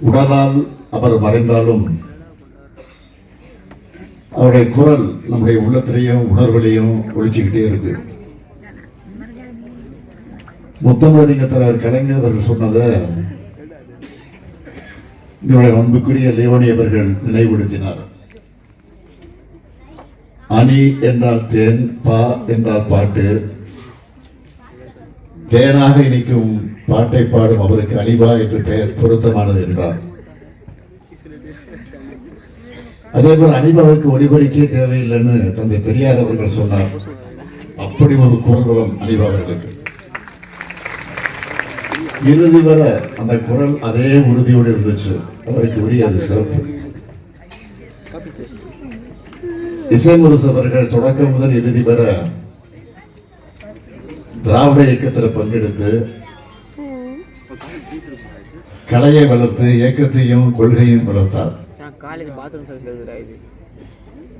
உடலால் அவர் மறைந்தாலும் அவருடைய குரல் நம்முடைய உள்ளத்திலையும் உணர்வுலையும் ஒழிச்சுக்கிட்டே இருக்கு. முத்தமிழறிஞ தலைவர் கலைஞர் அவர்கள் சொன்னதை என்னுடைய அன்புக்குரிய லேவனி அவர்கள் நினைவுபடுத்தினார். அணி என்றால் தேன் பா என்றால் பாட்டு தேனாக இனிக்கும் பாட்டை பாடும் அவருக்கு அனிபா என்று பெயர் பொருத்தமானது என்றார். அதே போல் அனிபாவுக்கு ஒளிபரிக்கே தேவையில்லைன்னு தந்தை பெரியார் அவர்கள் சொன்னார். அப்படி ஒரு குரல் அனிபா அவர்களுக்கு. இறுதி வர அந்த குரல் அதே உறுதியோடு இருந்துச்சு. அவருக்கு உரிய அது சிறப்பு. இசைமுரசு அவர்கள் தொடக்கம் முதல் இறுதி வர திராவிட இயக்கத்தில் பங்கெடுத்து கலையை வளர்த்து இயக்கத்தையும் கொள்கையும் வளர்த்தார்.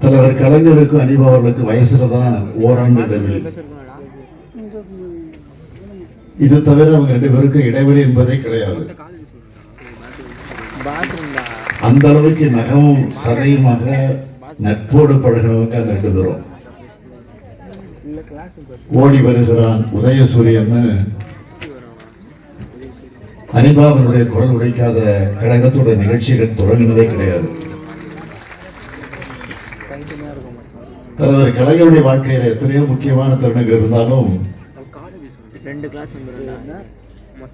தலைவர் கலைஞருக்கும் அனிபா அவர்களுக்கு வயசுல தான் ஓராண்டு இடைவெளி. இது தவிர அவங்க ரெண்டு பேருக்கும் இடைவெளி என்பதே கிடையாது. அந்த அளவுக்கு நகமும் சதையுமாக நட்போடு பழகினவங்க ரெண்டு பேரும். ஓடி வருகிறான் உதயசூரியன். அனிபா குரல் உடைக்காத கழகத்தோட நிகழ்ச்சிகள் தொடங்கினதே கிடையாது. தலைவர் கலைஞருடைய வாழ்க்கையில எத்தனையோ முக்கியமான தருணங்கள் இருந்தாலும்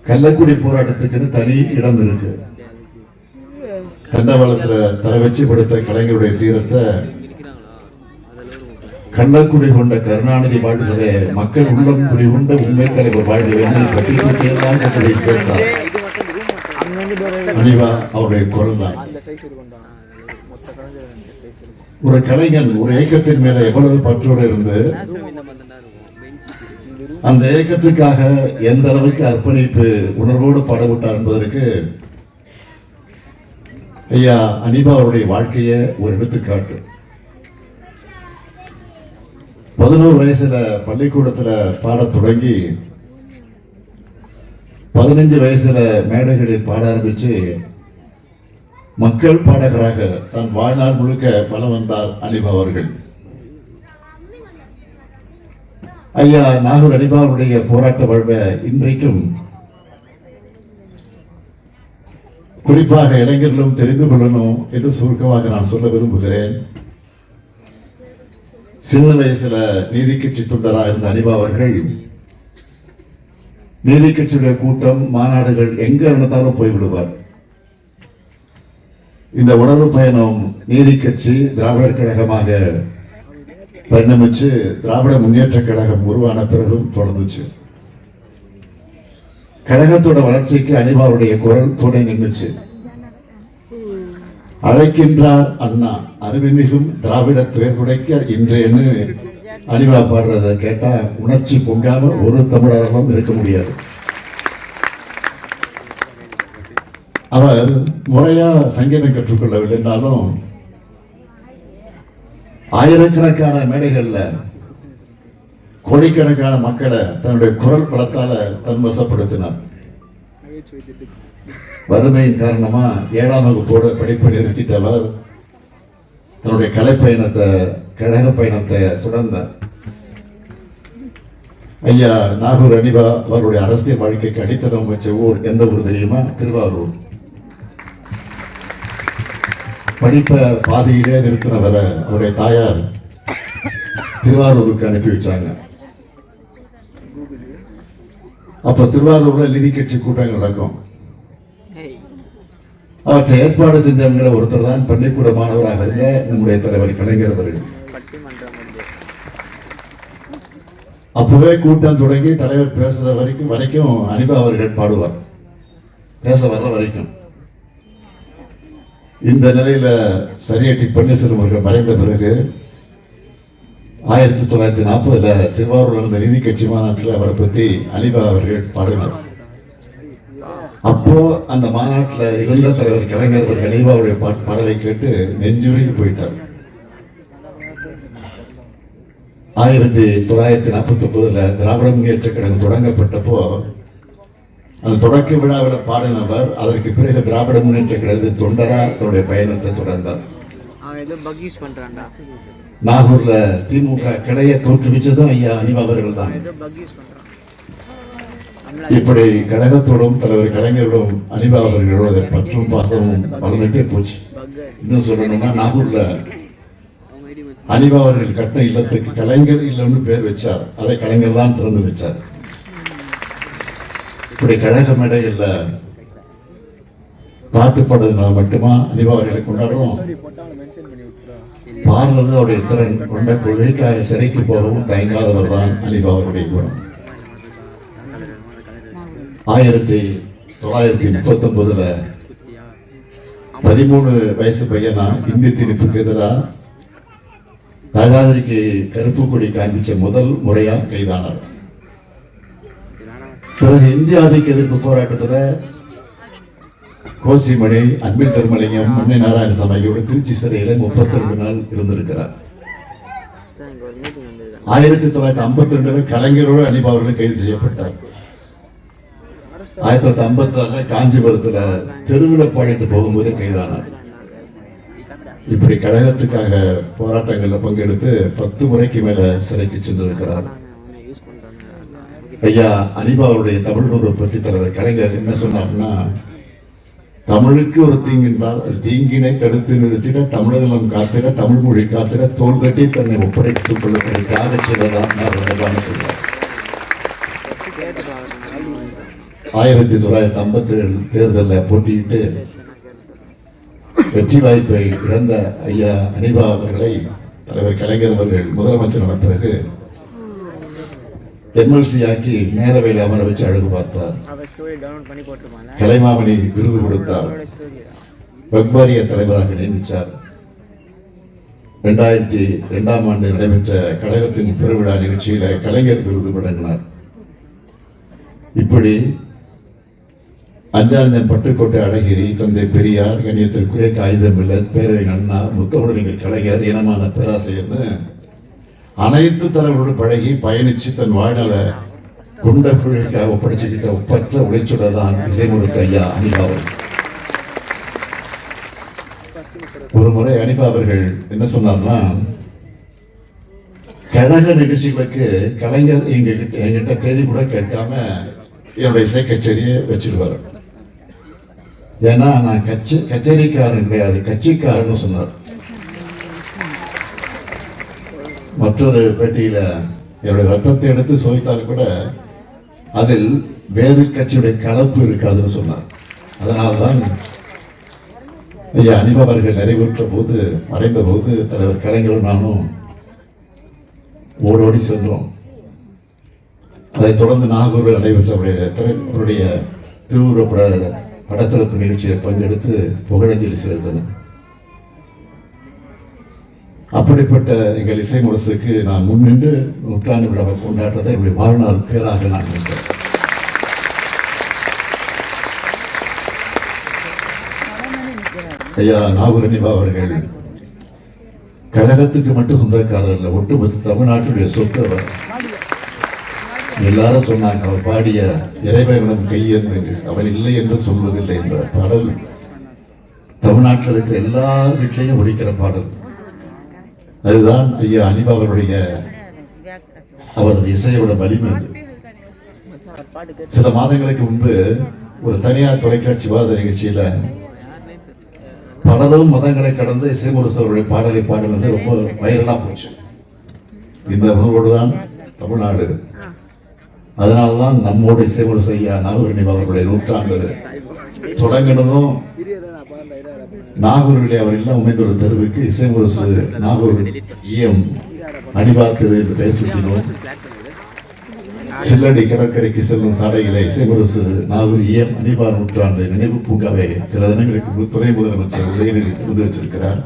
கள்ளக்குடி போராட்டத்துக்குன்னு தனி இடம் இருக்கு. தண்டவாளத்துல தர வச்சு படுத்த கலைஞருடைய தீரத்தை கள்ளக்குடி கொண்ட கருணாநிதி வாழ்கவே மக்கள் உள்ளம் குடி கொண்ட உண்மை தலைவர் வாழ்கவே சேர்த்தார். அனிவா அவருடைய குரல் தான். ஒரு கலைஞன் ஒரு ஏக்கத்தின் மேல எவ்வளவு பற்றோடு இருந்து அந்த ஏக்கத்துக்காக எந்த அளவுக்கு அர்ப்பணிப்பு உணர்வோடு பாடப்பட்டார் என்பதற்கு ஐயா அனிபா அவருடைய வாழ்க்கையை ஒரு எடுத்துக்காட்டு. பதினோரு வயசுல பள்ளிக்கூடத்துல பாடத் தொடங்கி பதினஞ்சு வயசுல மேடைகளில் பாட ஆரம்பிச்சு மக்கள் பாடகராக தன் வாழ்நாள் முழுக்க பலம் வந்தார் அனிபா அவர்கள். ஐயா நாகூர் அனிபா அவருடைய போராட்ட வாழ்வை இன்றைக்கும் குறிப்பாக இளைஞர்களும் தெரிந்து கொள்ளணும் என்று சுருக்கமாக நான் சொல்ல விரும்புகிறேன். சின்ன வயசுல நீதி கட்சி தொண்டராக இருந்த அனிபா அவர்கள் நீதி கட்சியுடைய கூட்டம் மாநாடுகள் எங்க நடந்தாலும் போய்விடுவார். இந்த உணர்வு பயணம் நீதி கட்சி திராவிடர் கழகமாக பரிணமிச்சு திராவிட முன்னேற்ற கழகம் உருவான பிறகும் தொடர்ந்துச்சு. கழகத்தோட வளர்ச்சிக்கு அனிபாவுடைய குரல் துணை நின்றுச்சு அழைக்கின்றார் அண்ணா. அருமைமிகும் திராவிட துயர் இன்றேன்னு அனிவா பாடுறதை கேட்டா உணர்ச்சி பொங்காம ஒரு தமிழர்களும் இருக்க முடியாது. அவர் முறையா சங்கீதம் கற்றுக்கொள்ளவில்லை என்றாலும் ஆயிரக்கணக்கான மேடைகளில் கோடிக்கணக்கான மக்களை தன்னுடைய குரல் பலத்தால தன் வசப்படுத்தினார் வறுமையின் காரணமா ஏழாம் வகுப்போட படிப்பை நிறுத்திட்டவர் தன்னுடைய கலை பயணத்தை கழக பயணத்தை தொடர்ந்தார். ஐயா நாகூர் அனிபா அவருடைய அரசியல் வாழ்க்கைக்கு அடித்தளம் வச்ச ஊர் எந்த ஊர் தெரியுமா? திருவாரூர். படிப்பை பாதியிலே நிறுத்தினவரை அவருடைய தாயார் திருவாரூருக்கு அனுப்பி வச்சாங்க. அப்ப திருவாரூர்ல நிதி கட்சி கூட்டங்கள் நடக்கும். அவற்றை ஏற்பாடு செஞ்சவங்கள ஒருத்தர் தான் பள்ளிக்கூட மாணவராக இருந்த நம்முடைய தலைவர் கலைஞர் அவர்கள். அப்பவே கூட்டம் தொடங்கி தலைவர் பேசுற வரைக்கும் வரைக்கும் அனிபா அவர்கள் பாடுவார். பேச வர்ற வரைக்கும். இந்த நிலையில சரியட்டி பன்னீர்செல்வம் அவர்கள் மறைந்த பிறகு ஆயிரத்தி தொள்ளாயிரத்தி நாற்பதுல திருவாரூர்ல இருந்த நீதி கட்சி மாநாட்டில் அவரை பத்தி அனிபா அவர்கள் பாடினார். அப்போ அந்த மாநாட்டில் இருந்த தலைவர் கலைஞர் அனிபாவுடைய பாட்- பாடலை கேட்டு நெஞ்சுருகி போயிட்டார். ஆயிரத்தி தொள்ளாயிரத்தி நாற்பத்தி ஒன்பதுல திராவிட முன்னேற்ற கழகம் தொடங்கப்பட்டப்போ அந்த தொடக்க விழாவில் பாடினவர் அதற்கு பிறகு திராவிட முன்னேற்ற கழகத்தை தொண்டரா தன்னுடைய பயணத்தை தொடர்ந்தார். நாகூர்ல திமுக கிளையை தோற்றுவிச்சதும் ஐயா அனிவா அவர்கள் தான். இப்படி கழகத்தோடும் தலைவர் கலைஞரோடும் அனிபா அவர்களோட பற்றும் பாசமும் வளர்ந்துட்டே போச்சு. இன்னும் சொல்லணும்னா நாகூர்ல அனிபா அவர்கள் கட்டின இல்லத்துக்கு கலைஞர் இல்லம்னு பேர் வச்சார். அதை கலைஞர் தான் திறந்து வச்சார். இப்படி கழக மேடையில் பாட்டு பாடுறதுனால மட்டுமா அனிபா அவர்களை கொண்டாடுவோம் பாடுறது அவருடைய திறன். கொண்ட கொள்கைக்காக சிறைக்கு போகவும் தயங்காதவர் தான் அனிபா அவருடைய குணம். ஆயிரத்தி தொள்ளாயிரத்தி முப்பத்தி ஒன்பதுல பதிமூணு வயசு பையனா இந்தி திணிப்புக்கு எதிராக ராஜாதிரிக்கு கருப்பு கொடி காண்பிச்ச முதல் முறையா கைதானார். பிறகு இந்திய ஆதிக்க எதிர்ப்பு போராட்டத்துல கோசிமணி அன்பில் திருமலிங்கம் அன்னை நாராயணசாமி ஆகியோர் திருச்சி சிறையில முப்பத்தி ரெண்டு நாள் இருந்திருக்கிறார். ஆயிரத்தி தொள்ளாயிரத்தி ஐம்பத்தி ரெண்டுல கலைஞரோடு அனிபா அவர்கள் கைது செய்யப்பட்டார். ஆயிரத்தி தொள்ளாயிரத்தி ஐம்பத்தி ஆறுல காஞ்சிபுரத்துல தெருவில் பாடிட்டு போகும்போது கைதானார். இப்படி கழகத்துக்காக போராட்டங்களில் பங்கெடுத்து பத்து முறைக்கு மேல சிறைக்கு சென்றிருக்கிறார். ஐயா அனிபாவுடைய தமிழ் உணர்வு பற்றி தலைவர் கலைஞர் என்ன சொன்னார்னா தமிழுக்கு ஒரு தீங்கின்றால் தீங்கினை தடுத்து நிறுத்திட தமிழர்களும் காத்திட தமிழ் மொழி காத்திட தோல் தட்டி தன்னை ஒப்படைத்துக் கொள்ளக்கூடிய தியாகச் சொல்றார். ஆயிரத்தி தொள்ளாயிரத்தி ஐம்பத்தி ஏழு தேர்தலில் போட்டியிட்டு வெற்றி வாய்ப்பை இழந்த ஐயா அனிபா அவர்களை தலைவர் கலைஞர் அவர்கள் முதலமைச்சரான பிறகு எம்எல்சி ஆக்கி நேரவையில் அமர வச்சு அழகு பார்த்தார். கலைமாமணி விருது கொடுத்தார். அவனோட வக்வாரிய தலைவராக நியமித்தார் ரெண்டாயிரத்தி ரெண்டாம் ஆண்டு நடைபெற்ற கழகத்தின் பெருவிழா நிகழ்ச்சியில கலைஞர் விருது வழங்கினார். இப்படி அஞ்சானந்தன் பட்டுக்கோட்டை அழகிரி தந்தை பெரியார் கண்ணியத்திற்குரிய காகிதம் இல்லை பேரறிஞர் அண்ணா முத்தமிழறிஞர் கலைஞர் இனமான பேராசிரியர்னு அனைத்து தலைவரோடு பழகி பயணிச்சு தன் வாழ்நாள குண்ட குழிக்காக ஒப்படைச்சுக்கிட்ட ஒப்பற்ற உழைச்சுடர் தான் இசைமுரசு ஐயா அனிபா அவர்கள் ஒரு முறை அனிபா அவர்கள் என்ன சொன்னார்னா கழக நிகழ்ச்சிகளுக்கு கலைஞர் எங்க கிட்ட தேதி கூட கேட்காம என்னுடைய இசை கச்சேரியை வச்சிருவாரு. ஏன்னா நான் கட்சி கச்சேரிக்காரன் கிடையாது கட்சிக்காரன்னு சொன்னார். மற்றொரு பேட்டியில என்னுடைய ரத்தத்தை எடுத்து சோதித்தால் கூட அதில் வேறு கட்சியுடைய கலப்பு இருக்காதுன்னு சொன்னார். அதனால்தான் ஐயா அனிபா அவர்கள் நிறைவுற்ற போது மறைந்த போது தலைவர் கலைஞரும் நானும் ஓடோடி சென்றோம். அதைத் தொடர்ந்து நாகூரில் நடைபெற்ற அவருடைய திருவுருவப்பட படத்திறப்பு நிகழ்ச்சியில் பங்கெடுத்து புகழஞ்சலி செலுத்தினேன் அப்படிப்பட்ட எங்கள் இசை முரசுக்கு நான் முன்னின்று நூற்றாண்டு விழாவை கொண்டாடுறதை என்னுடைய வாழ்நாள் பேராக நான் நினைக்கிறேன். ஐயா நாகூர் அனிபா அவர்கள் கழகத்துக்கு மட்டும் சொந்தக்காரர் இல்லை ஒட்டுமொத்த தமிழ்நாட்டுடைய சொத்து அவர் எல்லாரும் சொன்னாங்க அவர் பாடிய இறைவனிடம் கையேந்துங்கள் அவர் இல்லை என்று சொல்வதில்லை என்ற பாடல். தமிழ்நாட்டில் இருக்கிற எல்லா வீட்லையும் ஒழிக்கிற பாடல். அதுதான் ஐயா அனிபா அவருடைய அவரது இசையோட வலிமை அது. சில மாதங்களுக்கு முன்பு ஒரு தனியார் தொலைக்காட்சி வாத நிகழ்ச்சியில பலரும் மதங்களை கடந்து இசைமுரசு அவருடைய பாடலை பாடுவது ரொம்ப வைரலா போச்சு. இந்த உணர்வோடு தான் தமிழ்நாடு. அதனாலதான் நம்மோட இசைமுரசு செய்ய நாகூர் அவர்களுடைய நூற்றாண்டு தொடங்கினதும் நாகூரிலே அவர் எல்லாம் அமைந்துள்ள தெருவுக்கு இசைமுரசு நாகூர் ஈயம் அடிவா என்று பெயர் சூட்டினோம். சில்லடி கடற்கரைக்கு செல்லும் சாலைகளை இசைமுரசு நாகூர் ஈயம் அணிபார் நூற்றாண்டு நினைவு பூங்காவை சில தினங்களுக்கு துணை முதலமைச்சர் உதயநிதி திறந்து வச்சிருக்கிறார்.